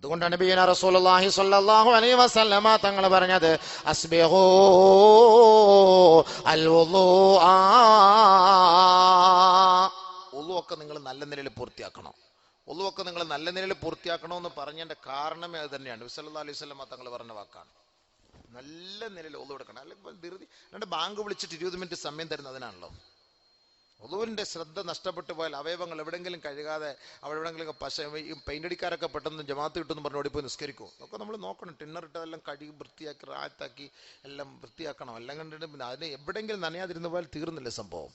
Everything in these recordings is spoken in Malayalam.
അതുകൊണ്ടാണ് ബീന റസൂലുള്ളാഹി സ്വല്ലല്ലാഹു അലൈഹി വസല്ലമ തങ്ങൾ പറഞ്ഞത് അസ്ബിഹൂ അൽ വുളൂആ ഒക്കെ നിങ്ങൾ നല്ല നിലയിൽ പൂർത്തിയാക്കണം. ഒക്കെ നിങ്ങൾ നല്ല നിലയിൽ പൂർത്തിയാക്കണമെന്ന് പറഞ്ഞതിന്റെ കാരണമേ അത് തന്നെയാണ്. വിസല്ലാ അലൈഹി സ്വലമ തങ്ങൾ പറഞ്ഞ വാക്കാണ്. നല്ല നിലയിൽ ഒതു എടുക്കണം അല്ലെങ്കിൽ ധൃതി രണ്ട് ബാങ്ക് വിളിച്ചിട്ട് ഇരുപത് മിനിറ്റ് സമയം തരുന്നത് ഒതുവിന്റെ ശ്രദ്ധ നഷ്ടപ്പെട്ടു പോയാൽ അവയവങ്ങൾ എവിടെങ്കിലും കഴുകാതെ അവിടെ എവിടെയെങ്കിലും പശ ഈ പെയിന്റ് അടിക്കാരൊക്കെ പെട്ടെന്ന് ജമാത്ത് കിട്ടുമെന്ന് പറഞ്ഞ് ഓടിപ്പോയി നിസ്കരിക്കും അതൊക്കെ നമ്മൾ നോക്കണം. ടിന്നർ ഇട്ടതെല്ലാം കഴുകി വൃത്തിയാക്കി റാത്താക്കി എല്ലാം വൃത്തിയാക്കണം. എല്ലാം കണ്ടിട്ട് പിന്നെ അതിന് എവിടെയെങ്കിലും നനയാതിരുന്ന പോയാൽ തീർന്നില്ല സംഭവം?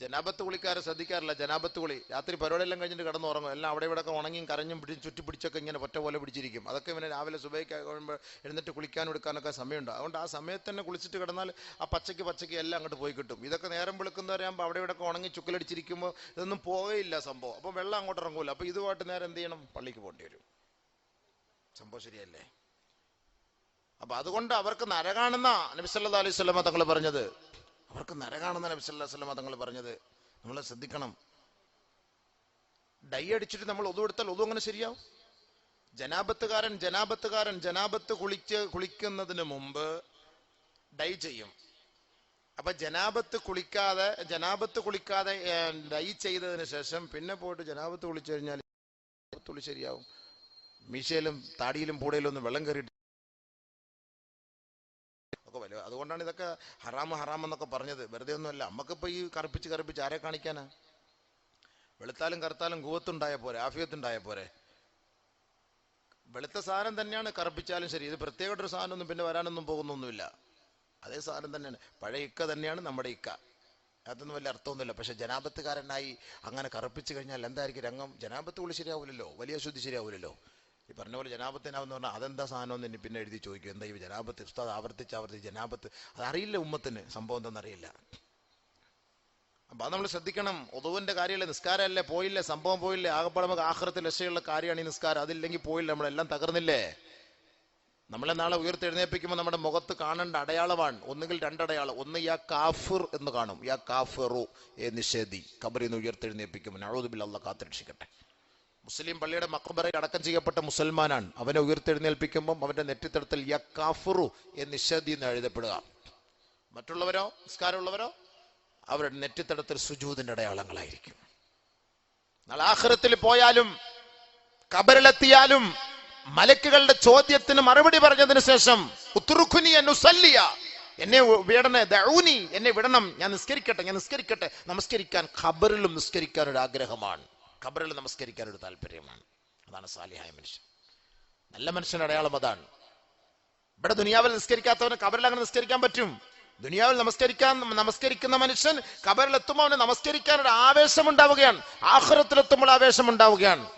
ജനാപത്ത് കുളിക്കാരെ ശ്രദ്ധിക്കാറില്ല. ജനാപത്ത് കുളി. രാത്രി പരിപാടിയെല്ലാം കഴിഞ്ഞിട്ട് കിടന്ന് ഉറങ്ങും. എല്ലാം അവിടെ ഇവിടെ ഒക്കെ ഉണങ്ങിയും കരഞ്ഞും പിടിച്ച് ചുറ്റി പിടിച്ചൊക്കെ ഇങ്ങനെ ഒറ്റ പോലെ പിടിച്ചിരിക്കും. അതൊക്കെ ഇവനെ രാവിലെ സുബൈക്ക് കഴിയുമ്പോൾ എഴുന്നിട്ട് കുളിക്കാനും എടുക്കാനൊക്കെ സമയമുണ്ട്. അതുകൊണ്ട് ആ സമയത്ത് തന്നെ കുളിച്ചിട്ട് കിടന്നാൽ ആ പച്ചയ്ക്ക് പച്ചയ്ക്ക് എല്ലാം അങ്ങോട്ട് പോയി കിട്ടും. ഇതൊക്കെ നേരം വെളുക്കുന്നവരാകുമ്പോൾ അവിടെ ഇവിടെ ഉണങ്ങി ചുക്കലടിച്ചിരിക്കുമ്പോൾ ഇതൊന്നും പോകയില്ല സംഭവം. അപ്പോൾ വെള്ളം അങ്ങോട്ട് ഇറങ്ങൂല. അപ്പോൾ ഇതുമായിട്ട് നേരം എന്ത് ചെയ്യണം? പള്ളിക്ക് പോകേണ്ടി വരും. സംഭവം ശരിയല്ലേ? അപ്പൊ അതുകൊണ്ട് അവർക്ക് നരകാണെന്നാ നബിസല്ലാ അലൈഹി സ്വലമ തങ്ങൾ പറഞ്ഞത്. അവർക്ക് നരകാണെന്ന നബിസല്ലാ സ്വലമ തങ്ങൾ പറഞ്ഞത്. നമ്മൾ ശ്രദ്ധിക്കണം. ഡൈ അടിച്ചിട്ട് നമ്മൾ ഒതു എടുത്താൽ ഒതു അങ്ങനെ ശരിയാവും. ജനാപത്തുകാരൻ ജനാപത്തുകാരൻ ജനാപത്ത് കുളിച്ച് കുളിക്കുന്നതിന് മുമ്പ് ഡൈ ചെയ്യും. അപ്പൊ ജനാപത്ത് കുളിക്കാതെ ജനാപത്ത് കുളിക്കാതെ ഡൈ ചെയ്തതിന് ശേഷം പിന്നെ പോയിട്ട് ജനാപത്ത് കുളിച്ചു കഴിഞ്ഞാൽ തുളി ശരിയാവും. മീശയിലും താടിയിലും പൂടയിലും ഒന്ന് വെള്ളം കയറിയിട്ട് അതുകൊണ്ടാണ് ഇതൊക്കെ ഹറാമ് ഹറാം എന്നൊക്കെ പറഞ്ഞത്. വെറുതെ ഒന്നുമല്ല നമുക്കിപ്പോ ഈ കറുപ്പിച്ച് കറുപ്പിച്ച് ആരെ കാണിക്കാനാ? വെളുത്താലും കറുത്താലും കൂവത്തുണ്ടായ പോരെ ആഫിയത്തുണ്ടായ പോരെ? വെളുത്ത സാധനം തന്നെയാണ് കറുപ്പിച്ചാലും ശരി. ഇത് പ്രത്യേകമായിട്ടൊരു സാധനമൊന്നും പിന്നെ വരാനൊന്നും പോകുന്നൊന്നുമില്ല. അതേ സാധനം തന്നെയാണ്. പഴയ ഇക്ക തന്നെയാണ് നമ്മുടെ ഇക്ക. അതൊന്നും വലിയ അർത്ഥമൊന്നുമില്ല. പക്ഷെ ജനാപത്തുകാരനായി അങ്ങനെ കറുപ്പിച്ച് കഴിഞ്ഞാൽ എന്തായിരിക്കും രംഗം? ജനാപത്ത് വിളി ശരിയാവില്ലല്ലോ വലിയ ശുദ്ധി ശരിയാവില്ലല്ലോ ഈ പറഞ്ഞ പോലെ ജനാപത്തിനാവെന്ന് പറഞ്ഞാൽ അതെന്താ സാധനം എന്ന് പിന്നെ എഴുതി ചോദിക്കും. എന്താ ഈ ജനാപത്ത്? ഉസ്താദ് ആവർത്തിച്ച് ആവർത്തിച്ച് ജനാപത്ത്. അതറിയില്ല ഉമ്മത്തിന് സംഭവം എന്തെന്നറിയില്ല അപ്പൊ അത് നമ്മൾ ശ്രദ്ധിക്കണം. ഒതുവിന്റെ കാര്യമല്ലേ? നിസ്കാരമല്ലേ? പോയില്ലേ? സംഭവം പോയില്ലേ? ആകപ്പാടെ നമുക്ക് ആഹ്റത്തിൽ രക്ഷയുള്ള കാര്യമാണ് ഈ നിസ്കാരം. അതില്ലെങ്കിൽ പോയില്ല. നമ്മളെല്ലാം തകർന്നില്ലേ? നമ്മളെ നാളെ ഉയർത്തെഴുന്നേൽപ്പിക്കുമ്പോൾ നമ്മുടെ മുഖത്ത് കാണേണ്ട അടയാളമാണ്. ഒന്നുകിൽ രണ്ടടയാളം. ഒന്ന് യാ കാഫിർ എന്ന് കാണും. യാ കാഫിറു ഏ നിഷേധി. കബറിന്ന് ഉയർത്തെഴുന്നേൽപ്പിക്കുമ്പോൾ നഴുതുബിൽ അള്ള കാത്തിരക്ഷിക്കട്ടെ. മുസ്ലിം പള്ളിയുടെ മക്കബറയിൽ അടക്കം ചെയ്യപ്പെട്ട മുസൽമാനാണ്. അവനെ ഉയർത്തെഴുന്നേൽപ്പിക്കുമ്പോൾ അവന്റെ നെറ്റിത്തടത്തിൽ യക്കാഫുറു കാഫിറു എ നിഷേധി എന്ന് എഴുതപ്പെടുക. മറ്റുള്ളവരോ? നിസ്കാരമുള്ളവരോ? അവരുടെ നെറ്റിത്തടത്തിൽ സുജൂതിന്റെ അടയാളങ്ങളായിരിക്കും. നാളെ ആഖിറത്തിൽ പോയാലും കബറിലെത്തിയാലും മലക്കുകളുടെ ചോദ്യത്തിന് മറുപടി പറഞ്ഞതിന് ശേഷം എന്നെ വിടണേ എന്നെ വിടണം ഞാൻ നിസ്കരിക്കട്ടെ ഞാൻ നിസ്കരിക്കട്ടെ നമസ്കരിക്കാൻ ഖബറിലും നിസ്കരിക്കാൻ ഒരു ആഗ്രഹമാണ്. ഖബറിൽ നമസ്കരിക്കാൻ ഒരു താല്പര്യമാണ്. അതാണ് സാലിഹായ മനുഷ്യൻ. നല്ല മനുഷ്യൻ അടയാളം അതാണ്. ഇവിടെ ദുനിയാവിൽ നിസ്കരിക്കാത്തവന് കബറിൽ അങ്ങനെ നിസ്കരിക്കാൻ പറ്റും. ദുനിയാവിൽ നമസ്കരിക്കാൻ നമസ്കരിക്കുന്ന മനുഷ്യൻ കബറിൽ എത്തുമ്പോൾ അവന് നമസ്കരിക്കാൻ ഒരു ആവേശം ഉണ്ടാവുകയാണ് ആഹ്റത്തിലെത്തുമ്പോൾ ആവേശം ഉണ്ടാവുകയാണ്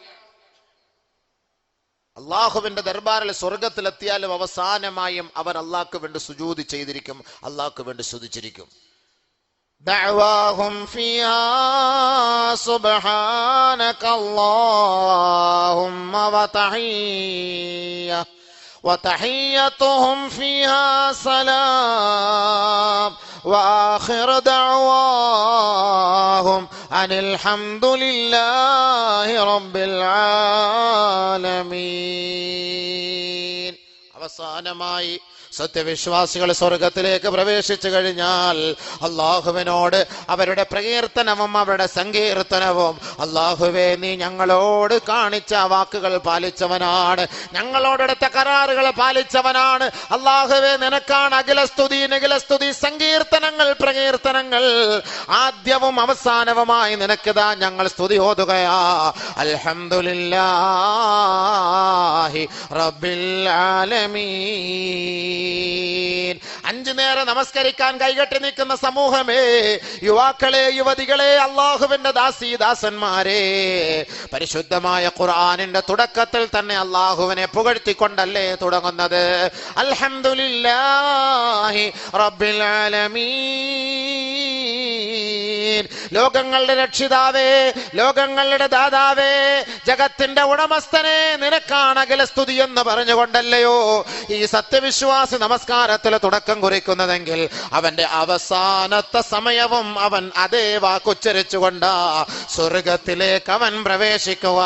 അള്ളാഹുവിന്റെ ദർബാറിൽ സ്വർഗത്തിലെത്തിയാലും അവസാനമായും അവൻ അള്ളാഹ്ക്ക് വേണ്ടി സുജൂതി ചെയ്തിരിക്കും. അള്ളാഹ്ക്ക് വേണ്ടി സ്തുതിച്ചിരിക്കും. دعواهم فيها سبحانك اللهم وتحية وتحيتهم فيها سلام وآخر دعواهم أن الحمد لله رب العالمين അവസാനമായി സത്യവിശ്വാസികൾ സ്വർഗത്തിലേക്ക് പ്രവേശിച്ചു കഴിഞ്ഞാൽ അള്ളാഹുവിനോട് അവരുടെ പ്രകീർത്തനവും അവരുടെ സങ്കീർത്തനവും അള്ളാഹുവെ നീ ഞങ്ങളോട് കാണിച്ച വാക്കുകൾ പാലിച്ചവനാണ്. ഞങ്ങളോടെടുത്ത കരാറുകൾ പാലിച്ചവനാണ്. അള്ളാഹുവെ നിനക്കാണ് അഖിലസ്തുതി നിഖിലസ്തുതി സങ്കീർത്തനങ്ങൾ പ്രകീർത്തനങ്ങൾ. ആദ്യവും അവസാനവുമായി നിനക്കിതാ ഞങ്ങൾ സ്തുതി ഓതുകയാ. അൽഹംദുലില്ലാഹി റബ്ബിൽ ആലമീൻ അഞ്ചു നേരം നമസ്കരിക്കാൻ കൈകെട്ടി നിൽക്കുന്ന സമൂഹമേ യുവാക്കളെ യുവതികളെ അള്ളാഹുവിന്റെ ദാസി ദാസന്മാരെ പരിശുദ്ധമായ ഖുർആാനിന്റെ തുടക്കത്തിൽ തന്നെ അള്ളാഹുവിനെ പുകഴ്ത്തിക്കൊണ്ടല്ലേ തുടങ്ങുന്നത്? അൽഹംദുലില്ലാഹി റബ്ബിൽ ആലമീൻ ലോകങ്ങളുടെ രക്ഷിതാവേ ലോകങ്ങളുടെ ദാതാവേ ജഗത്തിന്റെ ഉടമസ്ഥനെ നിനക്കാണ് സ്തുതി എന്ന് പറഞ്ഞുകൊണ്ടല്ലയോ? ഈ സത്യവിശ്വാസി നമസ്കാരത്തിൽ തുടക്കം കുറിക്കുന്നതെങ്കിൽ അവന്റെ അവസാനത്തെ സമയവും അവൻ അതേ വാക്കുച്ചരിച്ചുകൊണ്ട് സ്വർഗത്തിലേക്ക് അവൻ പ്രവേശിക്കുക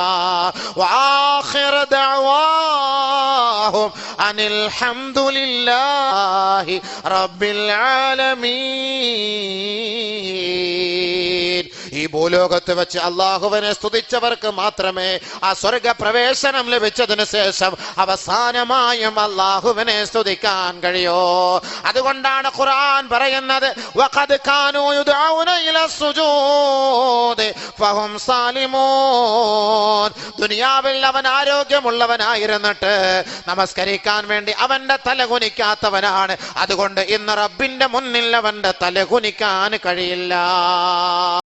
അനിൽ ഹംദുലില്ലാഹി റബ്ബിൽ ആലമീൻ. ഈ ഭൂലോകത്ത് വെച്ച് അള്ളാഹുവിനെ സ്തുതിച്ചവർക്ക് മാത്രമേ ആ സ്വർഗ പ്രവേശനം ലഭിച്ചതിന് ശേഷം അവസാനമായും അള്ളാഹുവിനെ സ്തുതിക്കാൻ കഴിയോ. അതുകൊണ്ടാണ് ഖുർആൻ പറയുന്നത് വഖദ് യുദഊന ഫഹും സാലിമൂൻ. ദുനിയാവിൽ അവൻ ആരോഗ്യമുള്ളവനായിരുന്നിട്ട് നമസ്കരിക്കാൻ വേണ്ടി അവന്റെ തല കുനിക്കാത്തവനാണ്. അതുകൊണ്ട് ഇന്ന് റബ്ബിന്റെ മുന്നിൽ അവന്റെ തല കുനിക്കാൻ കഴിയില്ല.